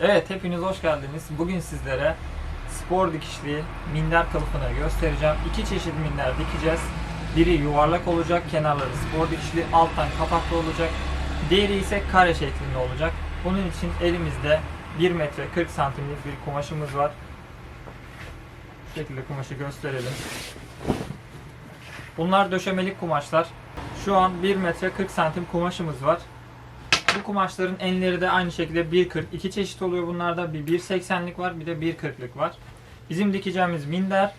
Evet hepiniz hoş geldiniz. Bugün sizlere spor dikişli minder kılıfını göstereceğim. İki çeşit minder dikeceğiz. Biri yuvarlak olacak, kenarları spor dikişli, alttan kapaklı olacak. Diğeri ise kare şeklinde olacak. Bunun için elimizde 1 metre 40 santimlik bir kumaşımız var. Şu şekilde kumaşı gösterelim. Bunlar döşemelik kumaşlar. Şu an 1 metre 40 santim kumaşımız var. Bu kumaşların enleri de aynı şekilde 1.40. iki çeşit oluyor bunlarda. Bir 1.80'lik var bir de 1.40'lık var. Bizim dikeceğimiz minder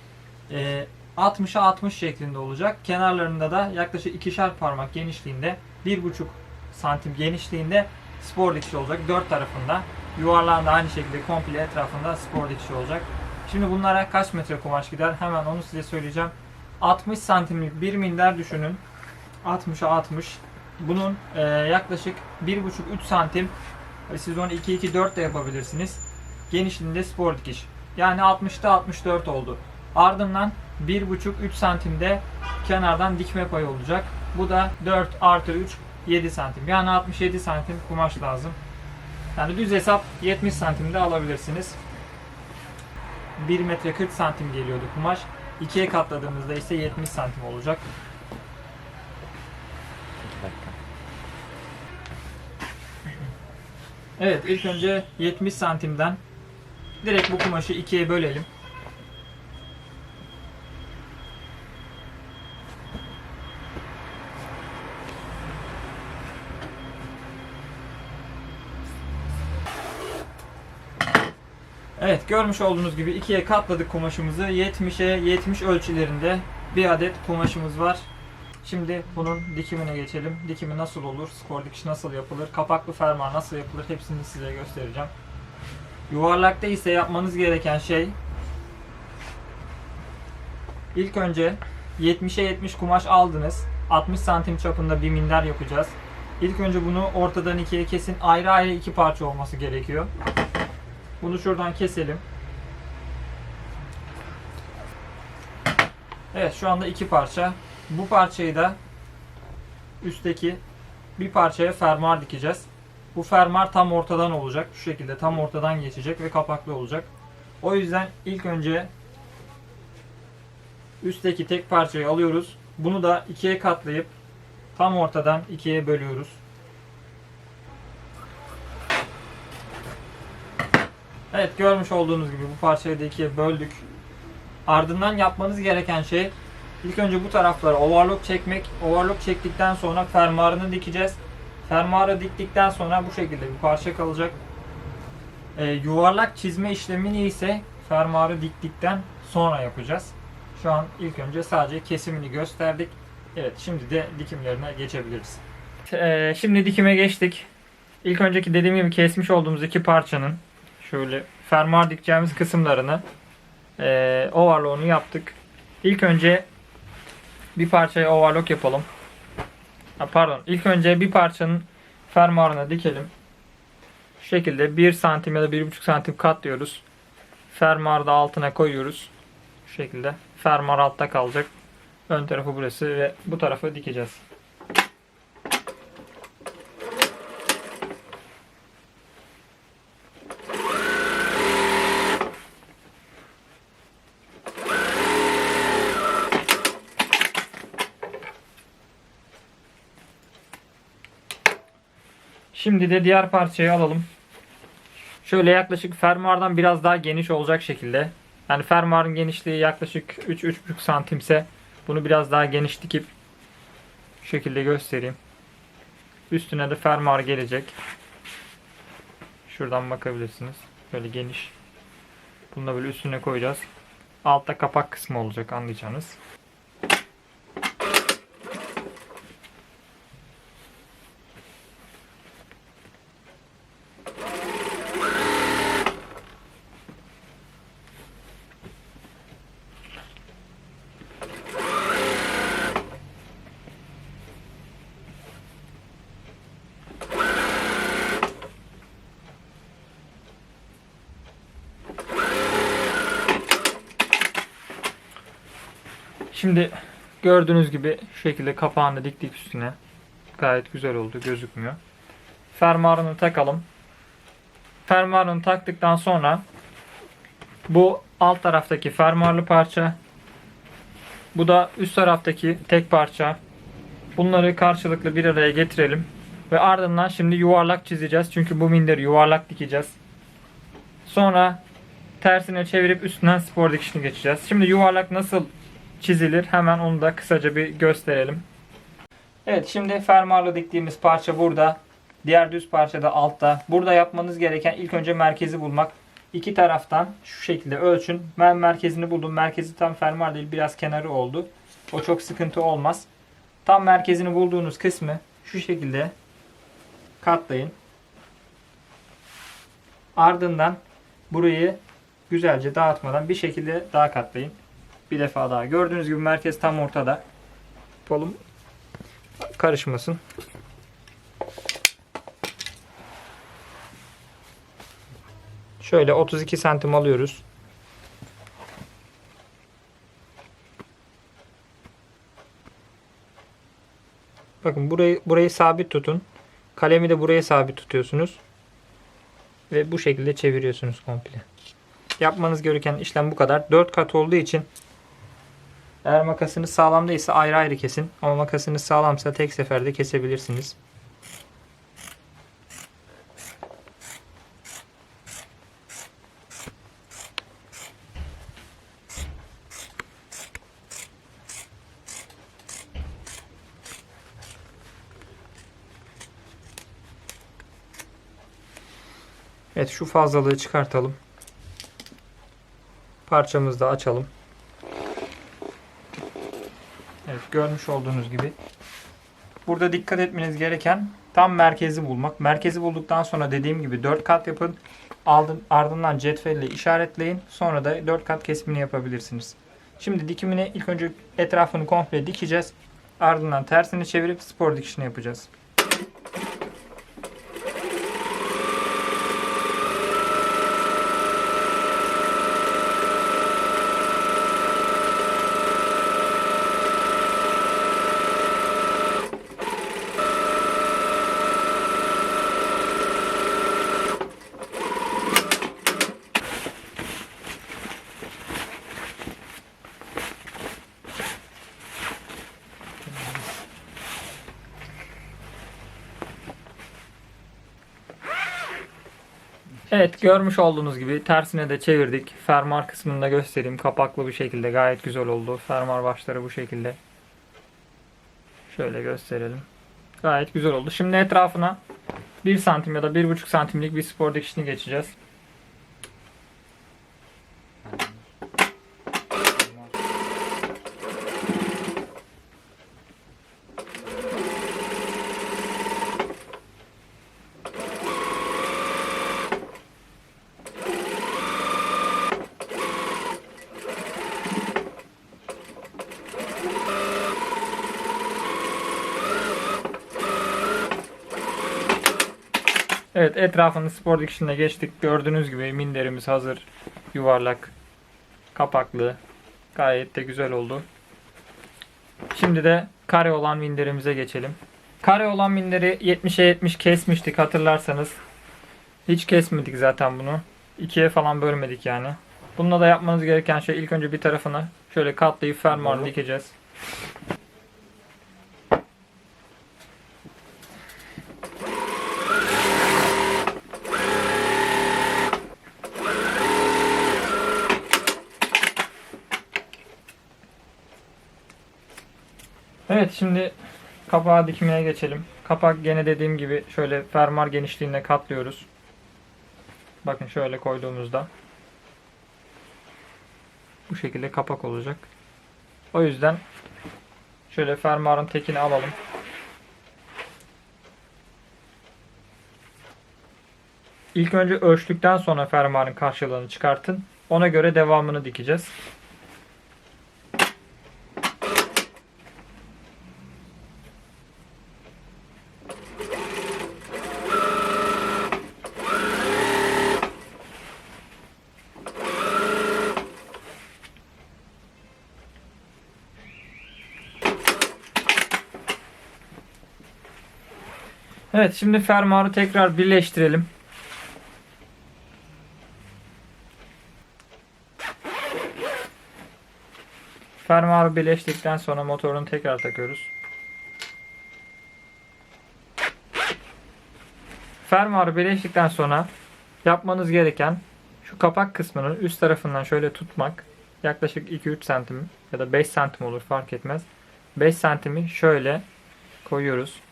e, 60'a 60 şeklinde olacak. Kenarlarında da yaklaşık ikişer parmak genişliğinde 1.5 santim genişliğinde spor dikiş olacak. Dört tarafında. Yuvarlağında aynı şekilde komple etrafında spor dikişi olacak. Şimdi bunlara kaç metre kumaş gider? Hemen onu size söyleyeceğim. 60 santimlik bir minder düşünün. 60'a 60. Bunun e, yaklaşık 1,5-3 santim siz onu 2-2-4 de yapabilirsiniz. Genişliğinde spor dikiş. Yani 60'ta 64 oldu. Ardından 1,5-3 santimde kenardan dikme payı olacak. Bu da 4 artı 3 7 santim. Yani 67 santim kumaş lazım. Yani düz hesap 70 santimde alabilirsiniz. 1 metre 40 santim geliyordu kumaş. 2'ye katladığımızda ise 70 santim olacak. Evet ilk önce 70 santimden direkt bu kumaşı ikiye bölelim. Evet görmüş olduğunuz gibi ikiye katladık kumaşımızı. 70'e 70 ölçülerinde bir adet kumaşımız var. Şimdi bunun dikimine geçelim. Dikimi nasıl olur? Skor dikiş nasıl yapılır? Kapaklı fermuar nasıl yapılır? Hepsini size göstereceğim. Yuvarlakta ise yapmanız gereken şey ilk önce 70'e 70 kumaş aldınız. 60 santim çapında bir minder yapacağız. İlk önce bunu ortadan ikiye kesin. Ayrı ayrı iki parça olması gerekiyor. Bunu şuradan keselim. Evet şu anda iki parça. Bu parçayı da üstteki bir parçaya fermuar dikeceğiz. Bu fermuar tam ortadan olacak. Şu şekilde tam ortadan geçecek ve kapaklı olacak. O yüzden ilk önce üstteki tek parçayı alıyoruz. Bunu da ikiye katlayıp tam ortadan ikiye bölüyoruz. Evet görmüş olduğunuz gibi bu parçayı da ikiye böldük. Ardından yapmanız gereken şey ilk önce bu taraflara overlock çekmek. Overlock çektikten sonra fermuarını dikeceğiz. Fermuarı diktikten sonra bu şekilde bir parça kalacak. Ee, yuvarlak çizme işlemini ise fermuarı diktikten sonra yapacağız. Şu an ilk önce sadece kesimini gösterdik. Evet şimdi de dikimlerine geçebiliriz. Ee, şimdi dikime geçtik. İlk önceki dediğim gibi kesmiş olduğumuz iki parçanın şöyle fermuar dikeceğimiz kısımlarını e, overlock'unu yaptık. İlk önce bir parçayı overlock yapalım. Ha, pardon. İlk önce bir parçanın fermuarını dikelim. Şu şekilde 1 santim ya da 1,5 santim katlıyoruz. Fermuarı da altına koyuyoruz. Şu şekilde. Fermuar altta kalacak. Ön tarafı burası ve bu tarafı dikeceğiz. Şimdi de diğer parçayı alalım. Şöyle yaklaşık fermuardan biraz daha geniş olacak şekilde. Yani fermuarın genişliği yaklaşık 3-3,5 santimse bunu biraz daha geniş dikip şu şekilde göstereyim. Üstüne de fermuar gelecek. Şuradan bakabilirsiniz. Böyle geniş. Bunu da böyle üstüne koyacağız. Altta kapak kısmı olacak anlayacağınız. Şimdi gördüğünüz gibi şu şekilde kapağını diktik üstüne. Gayet güzel oldu gözükmüyor. Fermuarını takalım. fermuarını taktıktan sonra bu alt taraftaki fermuarlı parça bu da üst taraftaki tek parça. Bunları karşılıklı bir araya getirelim. Ve ardından şimdi yuvarlak çizeceğiz. Çünkü bu minderi yuvarlak dikeceğiz. Sonra tersine çevirip üstünden spor dikişini geçeceğiz. Şimdi yuvarlak nasıl çizilir hemen onu da kısaca bir gösterelim. Evet şimdi fermuarlı diktiğimiz parça burada. Diğer düz parça da altta. Burada yapmanız gereken ilk önce merkezi bulmak. İki taraftan şu şekilde ölçün. Ben merkezini buldum. Merkezi tam fermuar değil biraz kenarı oldu. O çok sıkıntı olmaz. Tam merkezini bulduğunuz kısmı şu şekilde katlayın. Ardından burayı güzelce dağıtmadan bir şekilde daha katlayın. Bir defa daha. Gördüğünüz gibi merkez tam ortada. Kolum karışmasın. Şöyle 32 santim alıyoruz. Bakın burayı burayı sabit tutun. Kalemi de buraya sabit tutuyorsunuz. Ve bu şekilde çeviriyorsunuz komple. Yapmanız gereken işlem bu kadar. 4 kat olduğu için eğer makasınız sağlam değilse ayrı ayrı kesin. Ama makasınız sağlamsa tek seferde kesebilirsiniz. Evet şu fazlalığı çıkartalım. Parçamızı da açalım. Evet görmüş olduğunuz gibi. Burada dikkat etmeniz gereken tam merkezi bulmak. Merkezi bulduktan sonra dediğim gibi 4 kat yapın. Ardından cetvelle işaretleyin. Sonra da 4 kat kesimini yapabilirsiniz. Şimdi dikimini ilk önce etrafını komple dikeceğiz. Ardından tersini çevirip spor dikişini yapacağız. Evet görmüş olduğunuz gibi tersine de çevirdik. Fermuar kısmını da göstereyim. Kapaklı bir şekilde gayet güzel oldu. Fermuar başları bu şekilde. Şöyle gösterelim. Gayet güzel oldu. Şimdi etrafına 1 santim ya da 1,5 santimlik bir spor dikişini geçeceğiz. Evet etrafını spor dikişine geçtik. Gördüğünüz gibi minderimiz hazır. Yuvarlak. Kapaklı. Gayet de güzel oldu. Şimdi de kare olan minderimize geçelim. Kare olan minderi 70'e 70 kesmiştik hatırlarsanız. Hiç kesmedik zaten bunu. İkiye falan bölmedik yani. Bununla da yapmanız gereken şey ilk önce bir tarafını şöyle katlayıp fermuarını dikeceğiz. Evet şimdi kapağı dikmeye geçelim. Kapak gene dediğim gibi şöyle fermuar genişliğinde katlıyoruz. Bakın şöyle koyduğumuzda bu şekilde kapak olacak. O yüzden şöyle fermuarın tekini alalım. İlk önce ölçtükten sonra fermuarın karşılığını çıkartın. Ona göre devamını dikeceğiz. Evet şimdi fermuarı tekrar birleştirelim. Fermuarı birleştikten sonra motorunu tekrar takıyoruz. Fermuarı birleştikten sonra yapmanız gereken şu kapak kısmının üst tarafından şöyle tutmak. Yaklaşık 2-3 santim ya da 5 santim olur fark etmez. 5 santimi şöyle koyuyoruz.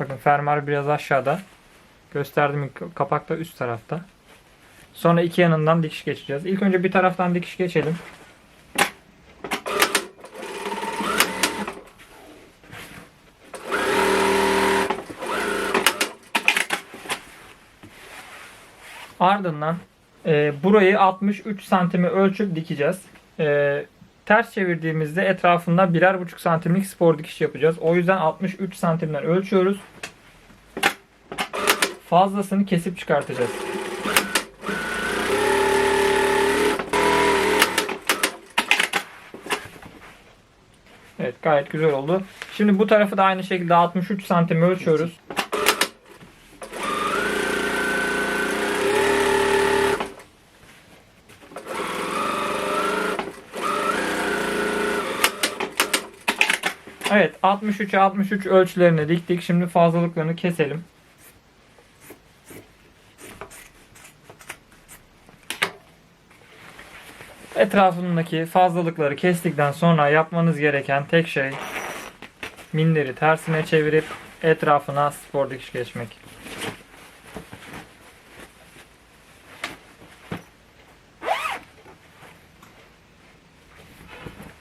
Bakın fermuar biraz aşağıda. Gösterdiğim kapak da üst tarafta. Sonra iki yanından dikiş geçeceğiz. İlk önce bir taraftan dikiş geçelim. Ardından e, burayı 63 santimi ölçüp dikeceğiz. E, ters çevirdiğimizde etrafında birer buçuk santimlik spor dikiş yapacağız. O yüzden 63 santimden ölçüyoruz. Fazlasını kesip çıkartacağız. Evet gayet güzel oldu. Şimdi bu tarafı da aynı şekilde 63 santim ölçüyoruz. Evet 63'e 63 ölçülerini diktik. Şimdi fazlalıklarını keselim. Etrafındaki fazlalıkları kestikten sonra yapmanız gereken tek şey minderi tersine çevirip etrafına spor dikiş geçmek.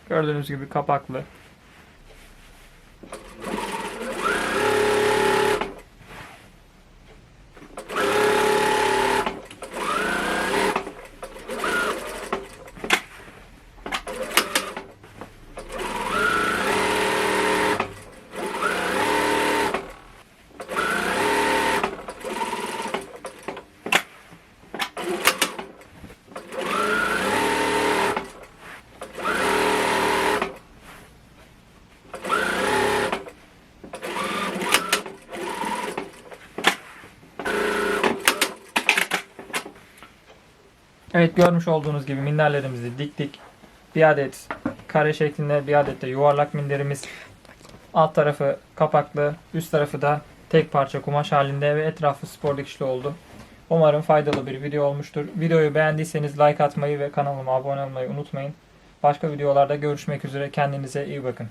Gördüğünüz gibi kapaklı. Evet görmüş olduğunuz gibi minderlerimizi diktik. Bir adet kare şeklinde bir adet de yuvarlak minderimiz. Alt tarafı kapaklı, üst tarafı da tek parça kumaş halinde ve etrafı spor dikişli oldu. Umarım faydalı bir video olmuştur. Videoyu beğendiyseniz like atmayı ve kanalıma abone olmayı unutmayın. Başka videolarda görüşmek üzere. Kendinize iyi bakın.